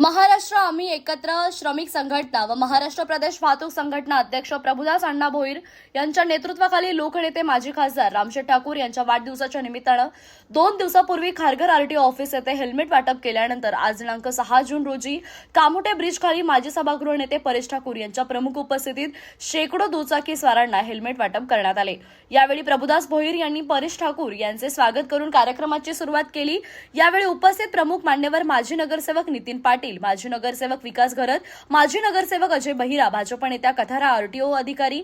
महाराष्ट्र आम्ही एकत्र श्रमिक संघटना व महाराष्ट्र प्रदेश वाहतूक संघटना अध्यक्ष प्रभुदास अण्णा भोईर यांच्या नेतृत्वाखाली लोकनेते माजी खासदार रामशेठ ठाकूर यांच्या वाढदिवसाच्या निमित्तानं दोन दिवसापूर्वी खारघर आरटीओ ऑफिस येथे हेल्मेट वाटप केल्यानंतर आज दिनांक सहा जून रोजी कामोटे ब्रिज खाली माजी सभागृह नेते परेश ठाकूर यांच्या प्रमुख उपस्थितीत शेकडो दुचाकी स्वारांना हेल्मेट वाटप करण्यात आले. यावेळी प्रभुदास भोईर यांनी परेश ठाकूर यांचे स्वागत करून कार्यक्रमाची सुरुवात केली. यावेळी उपस्थित प्रमुख मान्यवर माजी नगरसेवक नितीन पाटील माजी नगरसेवक विकास घरत माजी नगरसेवक अजय बहिरा भाजप नेत्या कथारा आरटीओ अधिकारी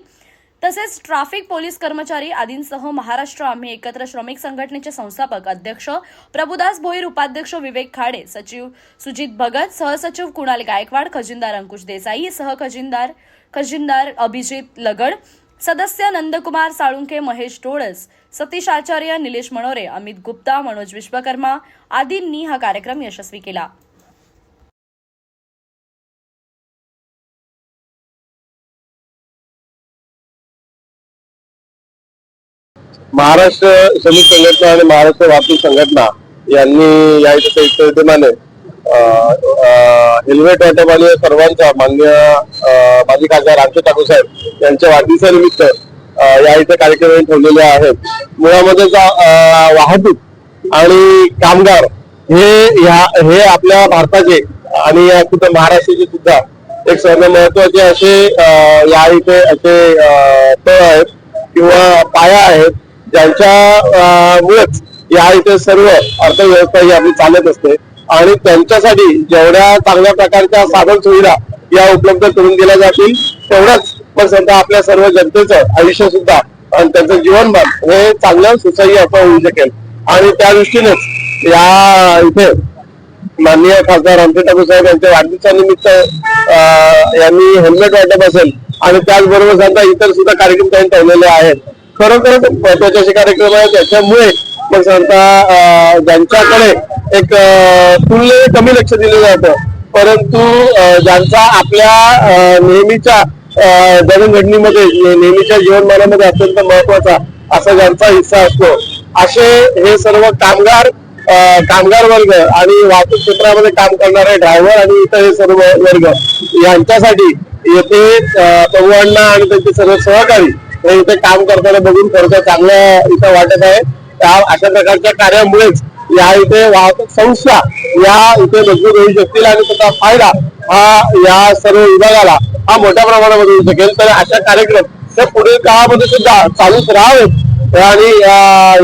तसेच ट्रॅफिक पोलीस कर्मचारी आदींसह महाराष्ट्र आम्ही एकत्र श्रमिक संघटनेचे संस्थापक अध्यक्ष प्रभुदास भोईर उपाध्यक्ष विवेक खाडे सचिव सुजित भगत सहसचिव कुणाल गायकवाड खजिनदार अंकुश देसाई सह खजिनदार खजिनदार अभिजित लगड सदस्य नंदकुमार साळुंखे महेश टोळस सतीश आचार्य निलेश मनोरे अमित गुप्ता मनोज विश्वकर्मा आदींनी हा कार्यक्रम यशस्वी केला. महाराष्ट्र श्रमिक संघटना आणि महाराष्ट्र वाहतूक संघटना यांनी या इथे संयुक्त विद्यमाने हेल्मेट वाटप आणि सर्वांचा मान्य माजी खासदार रामचे ठाकूर साहेब यांच्या वाढदिवसानिमित्त या इथे कार्यक्रम ठेवलेले आहेत. मुळामध्ये वाहतूक आणि कामगार हे ह्या हे आपल्या भारताचे आणि या कुठं महाराष्ट्राचे सुद्धा एक सर्व महत्त्वाचे असे या इथे असे तळ आहेत किंवा पाया आहेत ज्यांच्या मुळेच या इथे सर्व अर्थव्यवस्था ही आपली चालत असते. आणि त्यांच्यासाठी जेवढ्या चांगल्या प्रकारच्या साधन सुविधा या उपलब्ध करून दिल्या जातील तेवढाच पण सध्या आपल्या सर्व जनतेचं आयुष्य सुद्धा आणि त्यांचं जीवनमान हे चांगलं सुसह्य असं होऊ शकेल. आणि त्या दृष्टीनेच या इथे माननीय खासदार रामचंद्र ठाकूर साहेब यांच्या वाढदिवसानिमित्त यांनी हेल्मेट वाटप असेल आणि त्याचबरोबर समजा इतर सुद्धा कार्यक्रम त्यांनी ठेवलेले आहेत. खरोखर महत्त्वाचे असे कार्यक्रम आहे त्याच्यामुळे मग समजा ज्यांच्याकडे एक अं, तुलनेने कमी लक्ष दिलं जातं. परंतु ज्यांचा आपल्या नेहमीच्या अं, नेहमीच्या जीवनमानामध्ये अत्यंत महत्त्वाचा असा ज्यांचा हिस्सा असतो असे हे सर्व कामगार कामगार वर्ग आणि वाहतूक क्षेत्रामध्ये काम करणारे ड्रायव्हर आणि इतर हे सर्व वर्ग यांच्यासाठी येथे अं, आणि त्यांचे सर्व सहकारी हे इथे काम करताना बघून खरंच चांगलं इथं वाटत आहे. त्या अशा प्रकारच्या कार्यामुळेच या इथे वाहतूक संस्था या इथे मजबूत होऊ शकतील आणि त्याचा फायदा हा या सर्व विभागाला हा मोठ्या प्रमाणामध्ये होऊ शकेल. तर अशा कार्यक्रम हे पुढील काळामध्ये सुद्धा चालूच राहावेत. आणि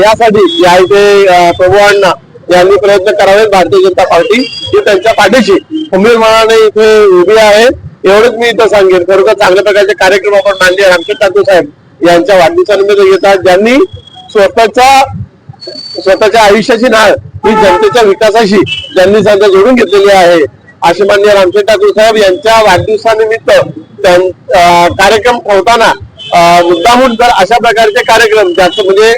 यासाठी या इथे अं, प्रभूअण्णा यांनी प्रयत्न करावेत. भारतीय जनता पार्टी ही त्यांच्या पाठीशी खंबीरपणाने इथे उभी आहे. एवढंच मी इथं सांगेन. खरोखर चांगल्या प्रकारचे कार्यक्रम आपण माननीय रामचंद्र ठाकूर साहेब. यांच्या वाढदिवसानिमित्त आहेत. ज्यांनी स्वतःच्या स्वतःच्या आयुष्याची नाळ ही जनतेच्या विकासाशी ज्यांनी सध्या जोडून घेतलेली आहे. असे मान्य रामशेठ ठाकूर साहेब यांच्या वाढदिवसानिमित्त कार्यक्रम होताना अं, मुद्दामून जर अशा प्रकारचे कार्यक्रम ज्याचं म्हणजे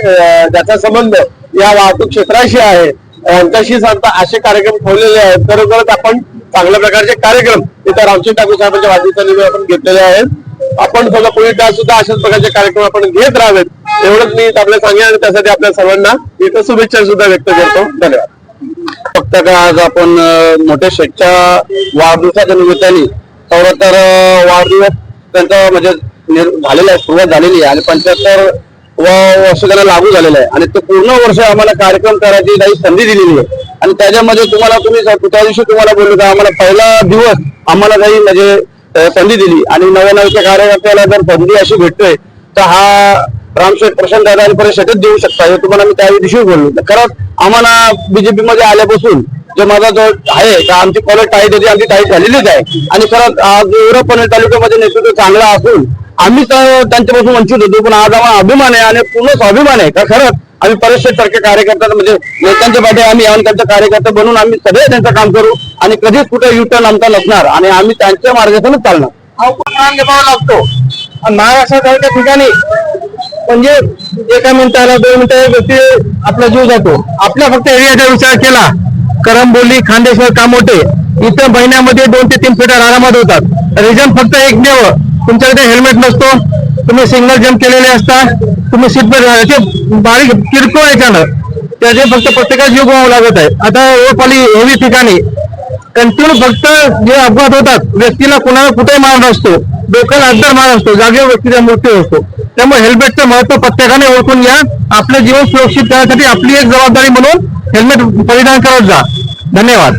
ज्याचा संबंध या वाहतूक क्षेत्राशी आहे यांच्याशी सांगता असे कार्यक्रम ठेवलेले आहेत खरोखरच आपण चांगल्या प्रकारचे कार्यक्रम इथं रामशेठ ठाकूर साहेबांच्या वाढदिवसानिमित्त आपण घेतलेले आहेत. आपण सगळं पुढील सुद्धा अशाच प्रकारचे कार्यक्रम आपण घेत राहावेत एवढंच मी आपल्याला सांगेन आणि त्यासाठी आपल्या सर्वांना इथं शुभेच्छा सुद्धा व्यक्त करतो. धन्यवाद. फक्त का आज आपण मोठ्या शेठच्या वाढदिवसाच्या निमित्ताने चौऱ्याहत्तर वाढदिवस त्यांचा म्हणजे झालेला आहे सुरुवात झालेली आहे आणि पंच्याहत्तर व वर्ष त्याला लागू झालेलं आहे. आणि ते पूर्ण वर्ष आम्हाला कार्यक्रम करायची काही संधी दिलेली आहे. आणि त्याच्यामध्ये तुम्हाला तुम्ही त्या दिवशी तुम्हाला बोललो का आम्हाला पहिला दिवस आम्हाला काही म्हणजे संधी दिली. आणि नव्या नव्या कार्यकर्त्याला जर संधी अशी भेटतोय तर हा रामशेठ प्रशांत दादा आणि देऊ शकता. हे तुम्हाला मी त्या दिवशी बोललो. खरंच आम्हाला बीजेपी मध्ये आल्यापासून जो माझा जो आहे का आमची कॉलेज टाईट होती आमची टाईट झालेलीच आहे. आणि खरंच आज एवढं पनवेल तालुक्यामध्ये नेतृत्व चांगला असून आम्ही तर त्यांच्यापासून वंचित होतो पण आज आम्हाला अभिमान आहे आणि पूर्ण स्वाभिमान आहे. का खरंच आम्ही परिषद सारखे कार्यकर्ता म्हणजे नेत्यांच्या पाठी आम्ही येऊन त्यांचे कार्यकर्ते बनून आम्ही सगळे त्यांचं काम करू आणि कधीच कुठे युटर्न आमचा नसणार आणि आम्ही त्यांच्या मार्गातूनच चालणार. हा उपक्रम निभावा लागतो. महाराष्ट्रासारख्या ठिकाणी म्हणजे एका मिनिटाला दोन मिनिटं व्यक्ती आपला जीव जातो. आपल्या फक्त एरियाचा विचार केला. करंबोली खांदेश्वर कामोटे इथं महिन्यामध्ये दोन ते तीन फिटर आरामात होतात. रिझन फक्त एकमेव. तुमच्याकडे हेल्मेट नसतो. तुम्ही सिंगल जम्प केलेले असता. तुम्ही सीट बेल्ट बारीक किरकोळ याच्यानं त्याचे फक्त प्रत्येकाला जीव गमावा लागत आहे. आता ओपाली हेवी ठिकाणी. कंटिन्यू फक्त जे अपघात होतात व्यक्तीला कुणाला कुठेही मार नसतो. डोक्याला अद्दर मार असतो जागेवर व्यक्तीचा मृत्यू असतो त्यामुळे हेल्मेटचं महत्त्व प्रत्येकाने ओळखून घ्या. आपलं जीवन सुरक्षित करण्यासाठी आपली एक जबाबदारी म्हणून हेल्मेट परिधान करत जा. धन्यवाद.